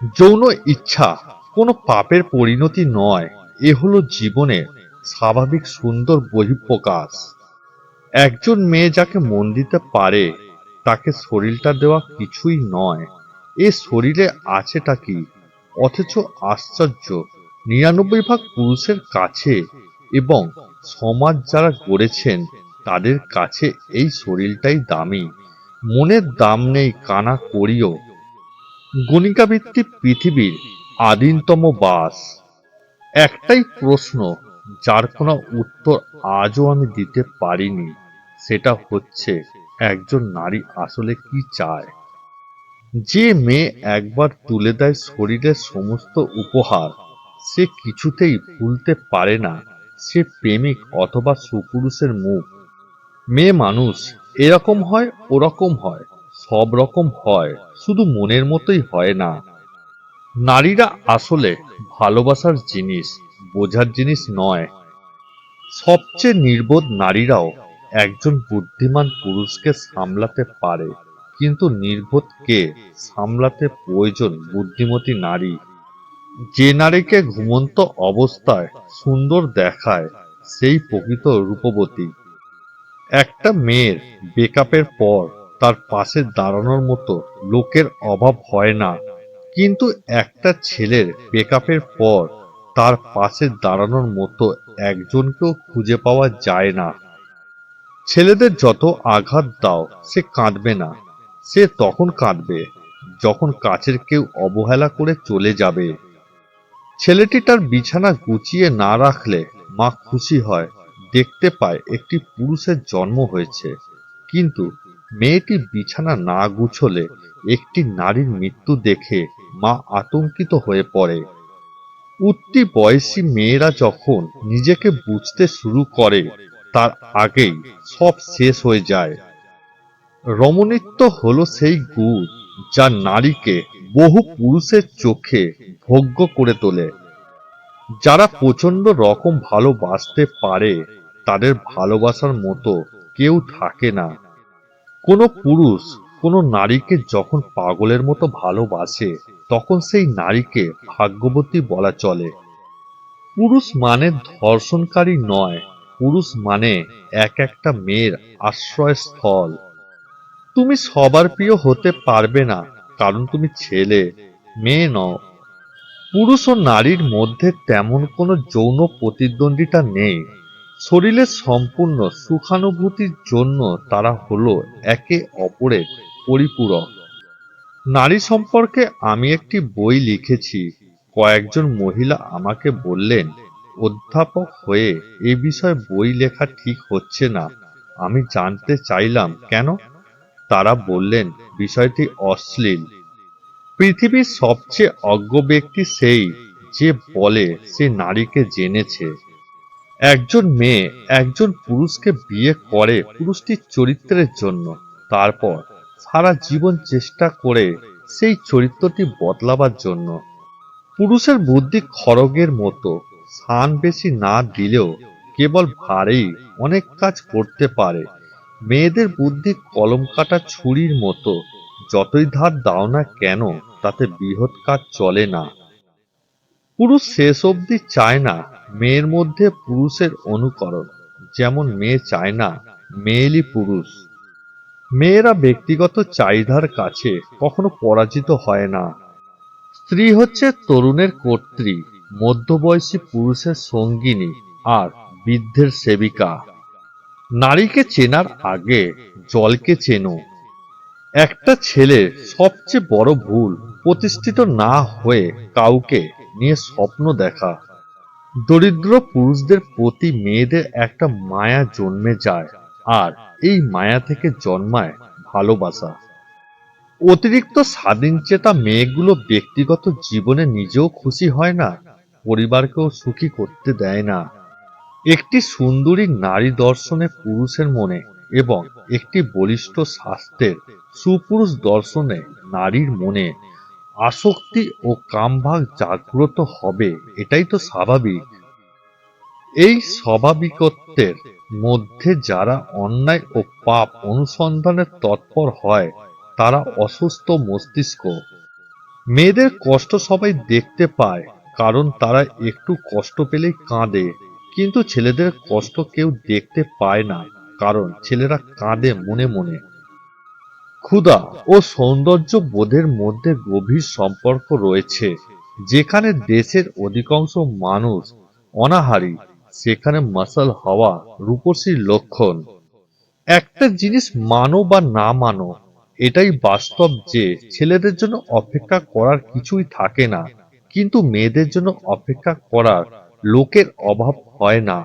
যৌন ইচ্ছা কোনো পাপের পরিণতি নয়। এ হলো জীবনের স্বাভাবিক সুন্দর বহিঃপ্রকাশ। একজন মেয়ে যাকে মন দিতে পারে, তাকে শরীরটা দেওয়া কিছুই নয়। এ শরীরে আছেটা কি? অথচ আশ্চর্য। নিরানব্বই ভাগ পুরুষের কাছে এবং সমাজ যারা গড়েছেন, তাদের কাছে এই শরীরটাই দামি। মনের দাম নেই, কানা করিও। গণিকাভিত্তিক পৃথিবীর আদিমতম বাস। একটাই প্রশ্ন, যার কোনো উত্তর আজও আমি দিতে পারিনি, সেটা হচ্ছে, একজন নারী আসলে কি চায়? যে মেয়ে একবার তুলে দেয় শরীরের সমস্ত উপহার, সে কিছুতেই ভুলতে পারে না, সে প্রেমিক অথবা সুপুরুষের মুখ। মেয়ে মানুষ এরকম হয়, ওরকম হয়। সব রকম হয়, শুধু মনের মতোই হয় না। নারীরা আসলে ভালোবাসার জিনিস, বোঝার জিনিস নয়। সবচেয়ে নির্বোধ নারীরাও একজন বুদ্ধিমান পুরুষকে সামলাতে পারে, কিন্তু নির্বোধকে সামলাতে প্রয়োজন বুদ্ধিমতী নারী। যে নারীকে ঘুমন্ত অবস্থায় সুন্দর দেখায়, সেই প্রকৃত রূপবতী। একটা মেয়ের বেকআপের পর তার পাশে দাঁড়ানোর মতো লোকের অভাব হয় না। কিন্তু একটা ছেলের বেকআপের পর তার পাশে দাঁড়ানোর মতো একজনকেও খুঁজে পাওয়া যায় না। ছেলেদের যত আঘাত দাও, সে কাঁদবে না। সে তখন কাঁদবে, যখন কাছের কেউ অবহেলা করে চলে যাবে। ছেলেটি তার বিছানা গুছিয়ে না রাখলে মা খুশি হয়, দেখতে পায় একটি পুরুষের জন্ম হয়েছে। কিন্তু মেয়েটি বিছানা না গুছলে একটি নারীর মৃত্যু দেখে মা আতঙ্কিত হয়ে পড়ে। উঠতি বয়সী মেয়েরা যখন নিজেকে বুঝতে শুরু করে, তার আগেই সব শেষ হয়ে যায়। রমণীত্ব হলো সেই গুণ যা নারীকে বহু পুরুষের চোখে ভোগ্য করে তোলে। যারা প্রচণ্ড রকম ভালোবাসতে পারে, তাদের ভালোবাসার মতো কেউ থাকে না। কোনো পুরুষ কোনো নারীকে যখন পাগলের মতো ভালোবাসে, তখন সেই নারীকে ভাগ্যবতী বলা চলে। পুরুষ মানে ধর্ষণকারী নয়, পুরুষ মানে এক একটা মেয়ের আশ্রয়স্থল। তুমি সবার প্রিয় হতে পারবে না, কারণ তুমি ছেলে, মেয়ে নও। পুরুষ ও নারীর মধ্যে তেমন কোনো যৌন প্রতিদ্বন্দ্বিতা নেই। শরীরের সম্পূর্ণ সুখানুভূতির জন্য তারা হলো একে অপরের পরিপূরক। নারী সম্পর্কে আমি একটি বই লিখেছি। কয়েকজন মহিলা আমাকে বললেন, অধ্যাপক হয়ে এ বিষয়ে বই লেখা ঠিক হচ্ছে না। আমি জানতে চাইলাম কেন? তারা বললেন, বিষয়টি অশ্লীল। পৃথিবীর সবচেয়ে অজ্ঞ ব্যক্তি সেই যে বলে সে নারীকে জেনেছে। একজন মেয়ে একজন পুরুষকে বিয়ে করে পুরুষটির চরিত্রের জন্য। তারপর সারা জীবন চেষ্টা করে সেই চরিত্রটি বদলাবার জন্য। পুরুষের বুদ্ধি খড়গের মতো, স্থান বেশি না দিলেও কেবল ভারেই অনেক কাজ করতে পারে। মেয়েদের বুদ্ধি কলম কাটা ছুরির মতো, যতই ধার দাও না কেন তাতে বৃহৎ কাজ চলে না। পুরুষ শেষ অবধি চায় না মেয়ের মধ্যে পুরুষের অনুকরণ। যেমন মেয়ে চায় না, মেয়েলি পুরুষ। মেয়েরা ব্যক্তিগত চাহিদার কাছে কখনো পরাজিত হয় না। স্ত্রী হচ্ছে তরুণের কর্ত্রী, মধ্যবয়সী পুরুষের সঙ্গিনী আর বৃদ্ধের সেবিকা। নারীকে চেনার আগে জলকে চেনো। একটা ছেলে সবচেয়ে বড় ভুল প্রতিষ্ঠিত না হয়ে কাউকে নিয়ে স্বপ্ন দেখা। দরিদ্র পুরুষদের প্রতি মেয়েদের একটা মায়া জন্মে যায়, আর এই মায়া থেকে জন্মায় ভালোবাসা। অতিরিক্ত স্বাধীনচেতা মেয়েগুলো ব্যক্তিগত জীবনে নিজেও খুশি হয় না, পরিবারকেও সুখী করতে দেয় না। একটি সুন্দরী নারী দর্শনে পুরুষের মনে এবং একটি বলিষ্ঠ স্বাস্থ্যের সুপুরুষ দর্শনে নারীর মনে আসক্তি ও কামভাগ জাগ্রত হবে, এটাই তো স্বাভাবিক। এই স্বাভাবিকত্বের মধ্যে যারা অন্যায় ও পাপ অনুসন্ধানের তৎপর হয়, তারা অসুস্থ মস্তিষ্ক। মেয়েদের কষ্ট সবাই দেখতে পায়, কারণ তারা একটু কষ্ট পেলেই কাঁদে। কিন্তু ছেলেদের কষ্ট কেউ দেখতে পায় না, কারণ ছেলেরা কাঁদে মনে মনে। ক্ষুধা ও সৌন্দর্য বোধের মধ্যে গভীর সম্পর্ক রয়েছে। যেখানে দেশের অধিকাংশ মানুষ অনাহারী, সেখানে মাসাল হওয়া রূপসীর লক্ষণ। একটা জিনিস মানো বা না মানো, এটাই বাস্তব যে ছেলেদের জন্য অপেক্ষা করার কিছুই থাকে না, কিন্তু মেয়েদের জন্য অপেক্ষা করার লোকের অভাব হয় না।